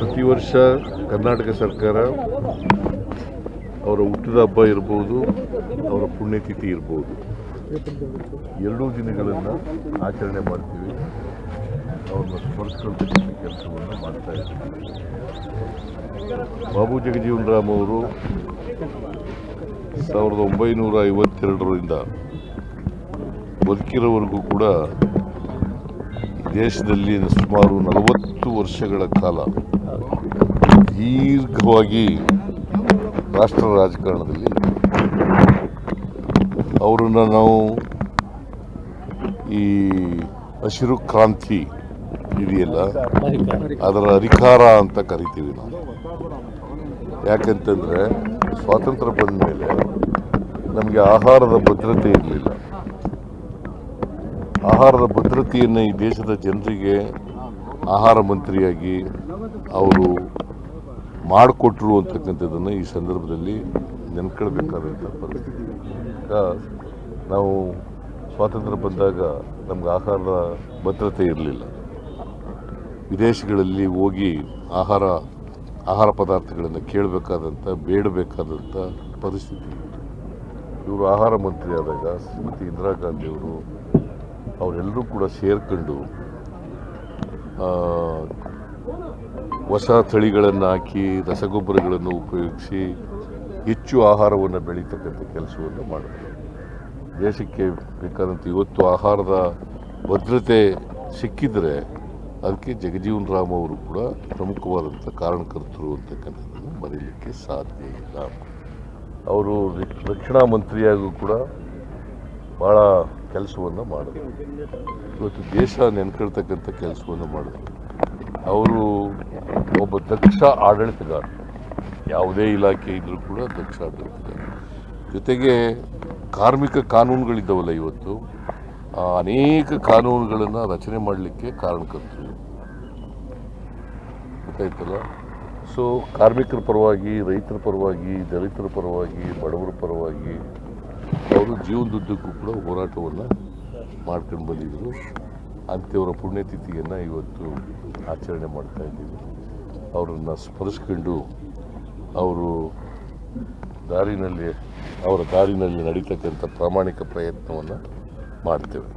ಪ್ರತಿ ವರ್ಷ ಕರ್ನಾಟಕ ಸರ್ಕಾರ ಅವರ ಹುಟ್ಟಿದ ಹಬ್ಬ ಇರ್ಬೋದು, ಅವರ ಪುಣ್ಯತಿಥಿ ಇರ್ಬೋದು. ಎರಡೂ ದಿನಗಳನ್ನು ಆಚರಣೆ ಮಾಡ್ತೀವಿ. ಅವ್ರನ್ನ ಸ್ಮರಿಸ್ಕೊಳ್ತಕ್ಕಂಥ ಕೆಲಸವನ್ನು ಮಾಡ್ತಾ ಇದ್ದೀವಿ. ಬಾಬು ಜಗಜೀವನ್ ರಾಮ್ ಅವರು ಸಾವಿರದ ಒಂಬೈನೂರ ಐವತ್ತೆರಡರಿಂದ ಬದುಕಿರೋವರೆಗೂ ಕೂಡ ದೇಶದಲ್ಲಿ ಸುಮಾರು ನಲವತ್ತು ವರ್ಷಗಳ ಕಾಲ ದೀರ್ಘವಾಗಿ ರಾಷ್ಟ್ರ ರಾಜಕಾರಣದಲ್ಲಿ ಅವರನ್ನು ನಾವು ಈ ಹಸಿರು ಕ್ರಾಂತಿ ಇದೆಯಲ್ಲ, ಅದರ ಅಧಿಕಾರ ಅಂತ ಕರಿತೀವಿ ನಾವು. ಯಾಕಂತಂದರೆ ಸ್ವಾತಂತ್ರ್ಯ ಬಂದ ಮೇಲೆ ನಮಗೆ ಆಹಾರದ ಭದ್ರತೆ ಇರಲಿಲ್ಲ. ಆಹಾರದ ಭದ್ರತೆಯನ್ನು ಈ ದೇಶದ ಜನರಿಗೆ ಆಹಾರ ಮಂತ್ರಿಯಾಗಿ ಅವರು ಮಾಡಿಕೊಟ್ರು ಅಂತಕ್ಕಂಥದ್ದನ್ನು ಈ ಸಂದರ್ಭದಲ್ಲಿ ನೆನ್ಕೊಳ್ಬೇಕಾದಂಥ ಪರಿಸ್ಥಿತಿ. ನಾವು ಸ್ವಾತಂತ್ರ್ಯ ಬಂದಾಗ ನಮ್ಗೆ ಆಹಾರದ ಭದ್ರತೆ ಇರಲಿಲ್ಲ. ವಿದೇಶಗಳಲ್ಲಿ ಹೋಗಿ ಆಹಾರ ಆಹಾರ ಪದಾರ್ಥಗಳನ್ನು ಕೇಳಬೇಕಾದಂಥ, ಬೇಡಬೇಕಾದಂಥ ಪರಿಸ್ಥಿತಿ. ಇವರು ಆಹಾರ ಮಂತ್ರಿ ಆದಾಗ ಶ್ರೀಮತಿ ಇಂದಿರಾ ಗಾಂಧಿಯವರು ಅವರೆಲ್ಲರೂ ಕೂಡ ಸೇರ್ಕೊಂಡು ಹೊಸ ತಳಿಗಳನ್ನು ಹಾಕಿ ರಸಗೊಬ್ಬರಗಳನ್ನು ಉಪಯೋಗಿಸಿ ಹೆಚ್ಚು ಆಹಾರವನ್ನು ಬೆಳೀತಕ್ಕಂಥ ಕೆಲಸವನ್ನು ಮಾಡಿದ್ರು ದೇಶಕ್ಕೆ ಬೇಕಾದಂಥ ಇವತ್ತು ಆಹಾರದ ಭದ್ರತೆ ಸಿಕ್ಕಿದರೆ ಅದಕ್ಕೆ ಜಗಜೀವನ್ ರಾಮ್ ಅವರು ಕೂಡ ಪ್ರಮುಖವಾದಂಥ ಕಾರಣಕರ್ತರು ಅಂತಕ್ಕಂಥದ್ದನ್ನು ಮರೀಲಿಕ್ಕೆ ಸಾಧ್ಯ ಇಲ್ಲ. ಅವರು ರಕ್ಷಣಾ ಮಂತ್ರಿಯಾಗೂ ಕೂಡ ಭಾಳ ಕೆಲಸವನ್ನು ಮಾಡಿದ್ರು. ಇವತ್ತು ದೇಶ ನೆನ್ಕೊಳ್ತಕ್ಕಂಥ ಕೆಲಸವನ್ನು ಮಾಡಿದ್ರು. ಅವರು ಒಬ್ಬ ದಕ್ಷ ಆಡಳಿತಗಾರ. ಯಾವುದೇ ಇಲಾಖೆ ಇದ್ದರೂ ಕೂಡ ದಕ್ಷ ಆಡಳಿತಗಾರ. ಜೊತೆಗೆ ಕಾರ್ಮಿಕ ಕಾನೂನುಗಳಿದ್ದವಲ್ಲ ಇವತ್ತು. ಅನೇಕ ಕಾನೂನುಗಳನ್ನು ರಚನೆ ಮಾಡಲಿಕ್ಕೆ ಕಾರಣಕರ್ತರು. ಗೊತ್ತಾಯ್ತಲ್ಲ? ಸೊ ಕಾರ್ಮಿಕರ ಪರವಾಗಿ, ರೈತರ ಪರವಾಗಿ, ದಲಿತರ ಪರವಾಗಿ, ಬಡವರ ಪರವಾಗಿ ಅವರು ಜೀವನದುದ್ದಕ್ಕೂ ಕೂಡ ಹೋರಾಟವನ್ನು ಮಾಡ್ಕೊಂಡು ಬಂದಿದ್ದರು ಅಂಥವರ ಪುಣ್ಯತಿಥಿಯನ್ನು ಇವತ್ತು ಆಚರಣೆ ಮಾಡ್ತಾ ಇದ್ದೀವಿ. ಅವರನ್ನು ಸ್ಮರಿಸ್ಕೊಂಡು ಅವರು ದಾರಿನಲ್ಲಿ, ಅವರ ದಾರಿನಲ್ಲಿ ನಡೀತಕ್ಕಂಥ ಪ್ರಾಮಾಣಿಕ ಪ್ರಯತ್ನವನ್ನು ಮಾಡ್ತೇವೆ.